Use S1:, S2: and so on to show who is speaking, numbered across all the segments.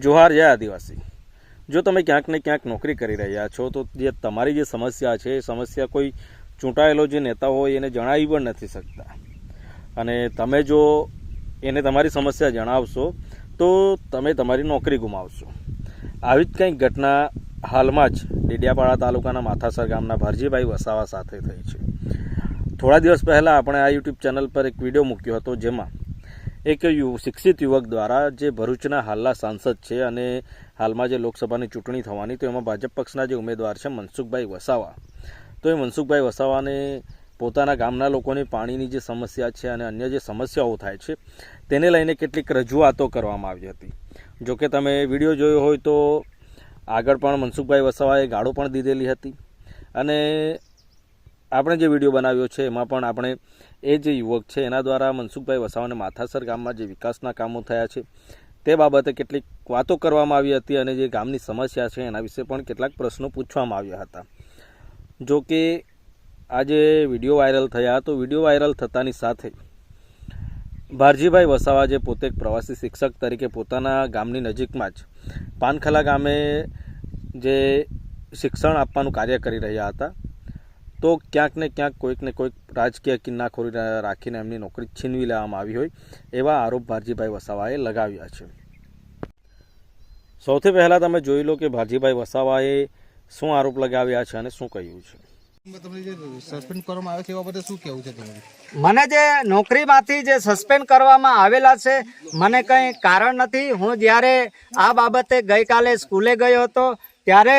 S1: જોહાર જય આદિવાસી. જો તમે ક્યાંક ને ક્યાંક નોકરી કરી રહ્યા છો, તો જે તમારી જે સમસ્યા છે, એ સમસ્યા કોઈ ચૂંટાયેલો જે નેતા હોય, એને જણાવી પણ નથી શકતા. અને તમે જો એને તમારી સમસ્યા જણાવશો, તો તમે તમારી નોકરી ગુમાવશો. આવી જ કંઈક ઘટના હાલમાં જ ડેડિયાપાડા તાલુકાના માથાસર ગામના ભરજીભાઈ વસાવા સાથે થઈ છે. થોડા દિવસ પહેલાં આપણે આ યુટ્યુબ ચેનલ પર એક વીડિયો મૂક્યો હતો, જેમાં એક શિક્ષિત યુવક દ્વારા જે ભરૂચના હાલના સાંસદ છે અને હાલમાં જે લોકસભાની ચૂંટણી થવાની, તો એમાં ભાજપ પક્ષના જે ઉમેદવાર છે મનસુખભાઈ વસાવા. તો એ મનસુખભાઈ વસાવાને પોતાના ગામના લોકોની પાણીની જે સમસ્યા છે અને અન્ય જે સમસ્યાઓ થાય છે, તેને લઈને કેટલીક રજૂઆતો કરવામાં આવી હતી. જોકે તમે વીડિયો જોયો હોય તો આગળ પણ મનસુખભાઈ વસાવાએ ગાળો પણ દીધેલી હતી. અને આપણે જે વીડિયો બનાવ્યો છે, એમાં પણ આપણે એ જે યુવક છે, એના દ્વારા મનસુખભાઈ વસાવાને માથાસર ગામમાં જે વિકાસના કામો થયા છે, તે બાબતે કેટલીક વાતો કરવામાં આવી હતી અને જે ગામની સમસ્યા છે, એના વિશે પણ કેટલાક પ્રશ્નો પૂછવામાં આવ્યા હતા. જો કે આજે વીડિયો વાયરલ થયા, તો વીડિયો વાયરલ થતાની સાથે ભારજીભાઈ વસાવા જે પોતે એક પ્રવાસી શિક્ષક તરીકે પોતાના ગામની નજીકમાં જ પાનખલા ગામે જે શિક્ષણ આપવાનું કાર્ય કરી રહ્યા હતા તો ક્યાંક ને ક્યાંક કોઈકને કોઈક રાજકીય કિન્નાખોરી રાખીને એમની નોકરી છીનવી લેવામાં આવી હોય એવા આરોપ ભારજીભાઈ વસાવાએ લગાવ્યા છે. સૌથી પહેલાં તમે જોઈ લો કે ભારજીભાઈ વસાવાએ શું આરોપ લગાવ્યા છે અને શું કહ્યું છે?
S2: તમને જે સસ્પેન્ડ કરવામાં આવે છે એ બાબતે શું કહેવું છે તમારું?
S3: મને જે નોકરીમાંથી જે સસ્પેન્ડ કરવામાં આવેલા છે મને કંઈ કારણ નથી. હું જ્યારે આ બાબતે ગઈકાલે સ્કૂલે ગયો હતો ત્યારે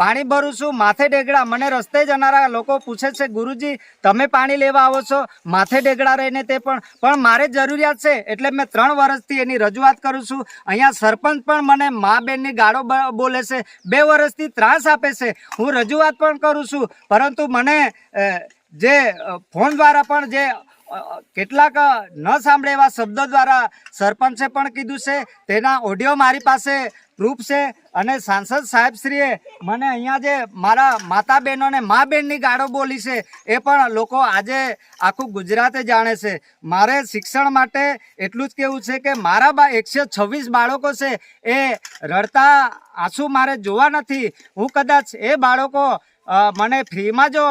S3: પાણી ભરું છું, માથે ડેગડા મને રસ્તે જનારા લોકો પૂછે છે, ગુરુજી, તમે પાણી લેવા આવો છો? માથે ડેગડા રહીને તે પણ. પણ મારે જરૂરિયાત છે, એટલે મેં ત્રણ વર્ષથી એની રજૂઆત કરું છું. અહીંયા સરપંચ પણ મને મા બેનની ગાળો બોલે છે. બે વર્ષથી ત્રાસ આપે છે. હું રજૂઆત પણ કરું છું. પરંતુ મને જે ફોન દ્વારા પણ જે કેટલાક ન સાંભળે એવા શબ્દો દ્વારા સરપંચે પણ કીધું છે. તેના ઓડિયો મારી પાસે પ્રૂફ છે અને સાંસદ સાહેબશ્રીએ મને અહીંયા જે મારા માતા બહેનોને મા બહેનની ગાળો બોલી છે એ પણ લોકો આજે આખું ગુજરાતે જાણે છે. મારે શિક્ષણ માટે એટલું જ કેવું છે કે મારા બા એકસો છવ્વીસ બાળકો છે. એ રડતા આંસુ મારે જોવા નથી. હું કદાચ એ બાળકો મને ફ્રીમાં જો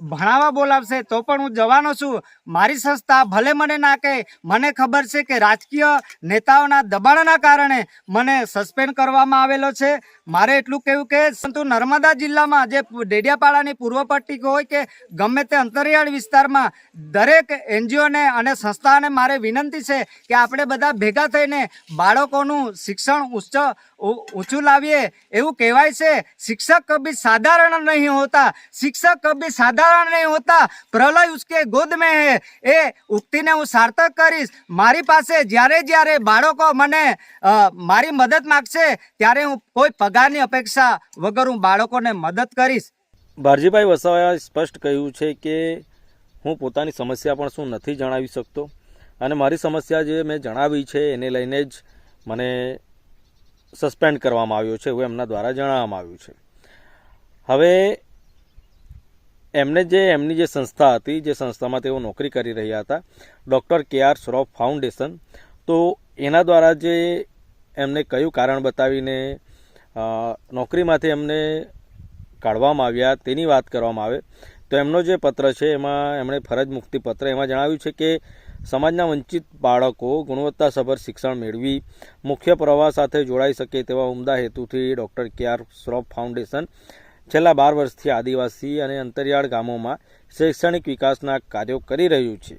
S3: ભણાવવા બોલાવશે તો પણ હું જવાનો છું. મારી સંસ્થા ભલે મને ના કહે, મને ખબર છે કે રાજકીય નેતાઓના દબાણના કારણે મને સસ્પેન્ડ કરવામાં આવેલો છે. મારે એટલું કહેવું કે પરંતુ નર્મદા જિલ્લામાં જે ડેડિયાપાડાની પૂર્વ પટ્ટી હોય કે ગમે તે અંતરિયાળ વિસ્તારમાં દરેક એનજીઓને અને સંસ્થાને મારે વિનંતી છે કે આપણે બધા ભેગા થઈને બાળકોનું શિક્ષણ ઉચ્ચ ઊંચું લાવીએ. એવું કહેવાય છે, શિક્ષક કભી સાધારણ નહીં હોતા. શિક્ષક કભી સાધારણ નહીં હોતા. પ્રલય ઉસકે ગોદ મેં હે. એ ઉક્તિને હું સાર્થક કરીશ. મારી પાસે જ્યારે જ્યારે બાળકો મને મારી મદદ માગશે, ત્યારે હું કોઈ પગારની અપેક્ષા વગર હું બાળકોને મદદ કરીશ.
S1: ભારજીભાઈ વસાવાએ સ્પષ્ટ કહ્યું છે કે હું પોતાની સમસ્યા પણ શું નથી જણાવી શકતો. અને મારી સમસ્યા જે મેં જણાવી છે એને લઈને જ મને સસ્પેન્ડ કરવામાં આવ્યો છે એવું એમના દ્વારા જણાવવામાં આવ્યું છે. હવે એમને જે, એમની જે સંસ્થા હતી, જે સંસ્થામાં તેઓ નોકરી કરી રહ્યા હતા, ડૉક્ટર કે આર શ્રોફ ફાઉન્ડેશન, તો એના દ્વારા જે એમને કયું કારણ બતાવીને નોકરીમાંથી એમને કાઢવામાં આવ્યા, તેની વાત કરવામાં આવે, તો એમનો જે પત્ર છે, એમાં એમણે ફરજ મુક્તિ પત્ર એમાં જણાવ્યું છે કે, સમાજના વંચિત બાળકો ગુણવત્તાસભર શિક્ષણ મેળવી, મુખ્ય પ્રવાહ સાથે જોડાઈ શકે તેવા ઉમદા હેતુથી ડૉક્ટર કે આર શ્રોફ ફાઉન્ડેશન છેલ્લા બાર વર્ષથી આદિવાસી અને અંતરિયાળ ગામોમાં શૈક્ષણિક વિકાસના કાર્યો કરી રહ્યું છે.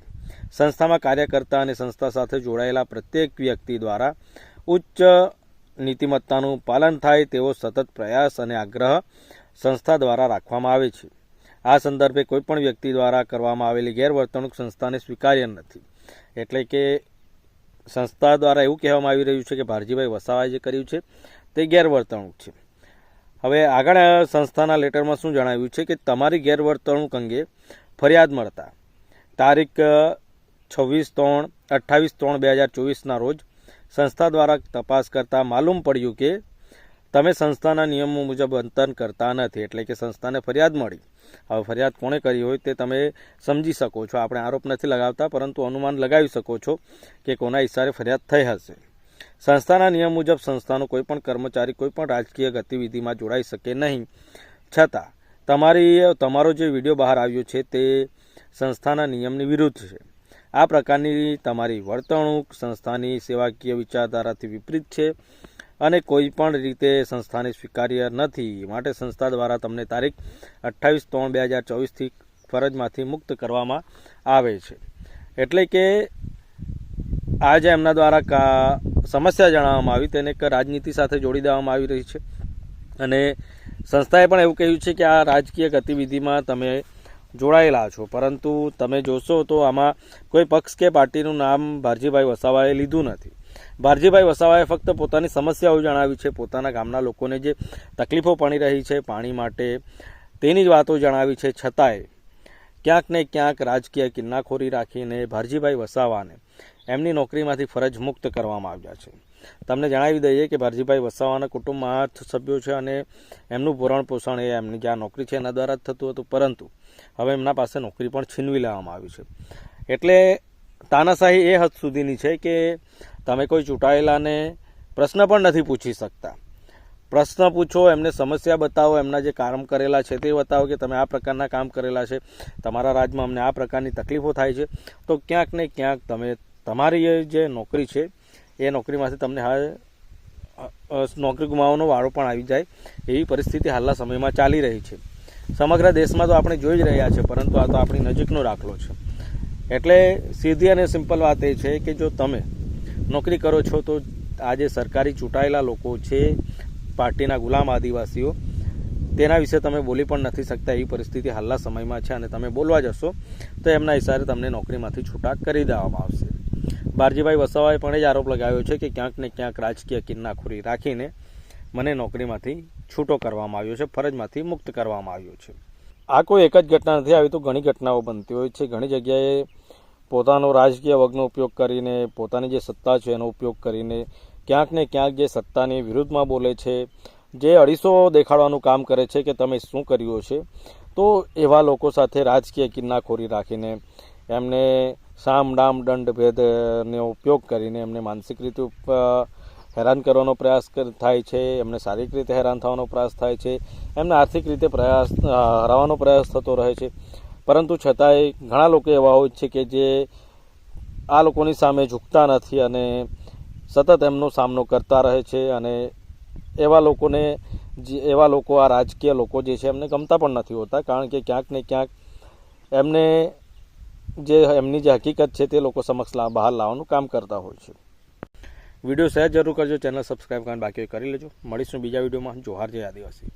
S1: સંસ્થામાં કાર્ય કરતા અને સંસ્થા સાથે જોડાયેલા પ્રત્યેક વ્યક્તિ દ્વારા ઉચ્ચ નીતિમત્તાનું પાલન થાય તેવો સતત પ્રયાસ અને આગ્રહ સંસ્થા દ્વારા રાખવામાં આવે છે. આ સંદર્ભે કોઈપણ વ્યક્તિ દ્વારા કરવામાં આવેલી ગેરવર્તણૂક સંસ્થાને સ્વીકાર્ય નથી. એટલે કે સંસ્થા દ્વારા એવું કહેવામાં આવી રહ્યું છે કે ભારજીભાઈ વસાવાએ જે કર્યું છે તે ગેરવર્તણૂક છે. હવે આગળ સંસ્થાના લેટરમાં શું જણાવ્યું છે કે તમારી ગેરવર્તણૂક અંગે ફરિયાદ મળતા. તારીખ છવ્વીસ ત્રણ, અઠ્ઠાવીસ ત્રણ બે હજાર ચોવીસના રોજ સંસ્થા દ્વારા તપાસ કરતાં માલુમ પડ્યું કે તમે સંસ્થાના નિયમો મુજબ અંતર કરતા નથી, એટલે કે સંસ્થાને ફરિયાદ મળી. હવે ફરિયાદ કોણે કરી હોય તે તમે સમજી શકો છો. આપણે આરોપ નથી લગાવતા, પરંતુ અનુમાન લગાવી શકો છો કે કોના ઇશારે ફરિયાદ થઈ હશે. સંસ્થાના નિયમ મુજબ સંસ્થાનો કોઈપણ કર્મચારી કોઈ પણ રાજકીય ગતિવિધિમાં જોડાઈ શકે નહીં. છતાં, તમારી તમારો જે વીડિયો બહાર આવ્યો છે તે સંસ્થાના નિયમની વિરુદ્ધ છે. આ પ્રકારની તમારી વર્તણૂક સંસ્થાની સેવાકીય વિચારધારાથી વિપરીત છે અને કોઈ પણ રીતે સંસ્થાને સ્વીકાર્ય નથી. માટે સંસ્થા દ્વારા તમને તારીખ અઠ્ઠાવીસ ત્રણ બે હજાર ચોવીસથી ફરજમાંથી મુક્ત કરવામાં આવે છે. એટલે કે આજે એમના દ્વારા કા સમસ્યા જણાવવામાં આવી તેને એક રાજનીતિ સાથે જોડી દેવામાં આવી રહી છે. અને સંસ્થાએ પણ એવું કહ્યું છે કે આ રાજકીય ગતિવિધિમાં તમે જોડાયેલા છો, પરંતુ તમે જોશો તો આમાં કોઈ પક્ષ કે પાર્ટીનું નામ ભારજીભાઈ વસાવાએ લીધું નથી. ભારજીભાઈ વસાવાએ ફક્ત પોતાની સમસ્યાઓ જણાવી છે, પોતાના ગામના લોકોને જે તકલીફો પડી રહી છે પાણી માટે, તેની જ વાતો જણાવી છે. છતાંય ક્યાંક ને ક્યાંક રાજકીય કિન્નાખોરી રાખીને ભારજીભાઈ વસાવાને એમની નોકરીમાંથી ફરજ મુક્ત કરવામાં આવ્યા છે. તમને જણાવી દઈએ કે ભારજીભાઈ વસાવાના કુટુંબમાં આઠ સભ્યો છે અને એમનું ભરણ પોષણ એ એમની જ્યાં નોકરી છે એના દ્વારા જ થતું હતું, પરંતુ હવે એમના પાસે નોકરી પણ છીનવી લેવામાં આવી છે. એટલે તાનાશાહી એ હદ સુધીની છે કે તમે કોઈ ચૂંટાયેલાને પ્રશ્ન પણ નથી પૂછી શકતા. પ્રશ્ન પૂછો, એમને સમસ્યા બતાવો, એમના જે કામ કરેલા છે તે બતાવો કે તમે આ પ્રકારના કામ કરેલા છે, તમારા રાજ્યમાં અમને આ પ્રકારની તકલીફો થાય છે. તો ક્યાંક ને ક્યાંક તમે તમારી જે નોકરી છે, એ નોકરીમાંથી તમને હાલ નોકરી ગુમાવવાનો વાળો પણ આવી જાય એવી પરિસ્થિતિ હાલના સમયમાં ચાલી રહી છે. સમગ્ર દેશમાં તો આપણે જોઈ જ રહ્યા છે, પરંતુ આ તો આપણી નજીકનો દાખલો છે. એટલે સીધી અને સિમ્પલ વાત એ છે કે જો તમે નોકરી કરો છો, તો આજે સરકારી ચૂંટાયેલા લોકો છે, પાર્ટીના ગુલામ આદિવાસીઓ, તેના વિશે તમે બોલી પણ નથી શકતા એવી પરિસ્થિતિ હાલના સમયમાં છે અને તમે બોલવા જશો, તો એમના હિસાબે તમને નોકરીમાંથી છૂટા કરી દેવામાં આવશે. બારજીભાઈ વસાવાએ પણ એ જ આરોપ લગાવ્યો છે કે ક્યાંક ને ક્યાંક રાજકીય કિન્નાખોરી રાખીને મને નોકરીમાંથી છૂટો કરવામાં આવ્યો છે, ફરજમાંથી મુક્ત કરવામાં આવ્યો છે. આ કોઈ એક જ ઘટના નથી, આવી તો ઘણી ઘટનાઓ બનતી હોય છે. ઘણી જગ્યાએ પોતાનો રાજકીય વર્ગનો ઉપયોગ કરીને, પોતાની જે સત્તા છે એનો ઉપયોગ કરીને, ક્યાંક ને ક્યાંક જે સત્તાની વિરુદ્ધમાં બોલે છે, જે અઢીસો દેખાડવાનું કામ કરે છે કે તમે શું કર્યું છે તો એવા લોકો સાથે રાજકીય કિન્નાખોરી રાખીને એમને સામ, ડામ, દંડ, ભેદનો ઉપયોગ કરીને એમને માનસિક રીતે હેરાન કરવાનો પ્રયાસ થાય છે. એમને શારીરિક રીતે હેરાન થવાનો પ્રયાસ થાય છે. એમને આર્થિક રીતે પ્રયાસ હરાવાનો પ્રયાસ થતો રહે છે. પરંતુ છતાંય ઘણા લોકો એવા હોય છે કે જે આ લોકોની સામે ઝૂકતા નથી અને સતત એમનો સામનો કરતા રહે છે અને એવા લોકોને જે, એવા લોકો, આ રાજકીય લોકો જે છે એમને ગમતા પણ નથી હોતા. કારણ કે ક્યાંક ને ક્યાંક એમને જે એમની જે હકીકત છે તે લોકો સમક્ષ બહાર લાવવાનું કામ કરતા હોય છે. વીડિયો શેર જરૂર કરજો, ચેનલ સબસ્ક્રાઈબ કરીને બાકી કરી લેજો. મળીશું બીજા વિડીયોમાં. જોહાર જય આદિવાસી.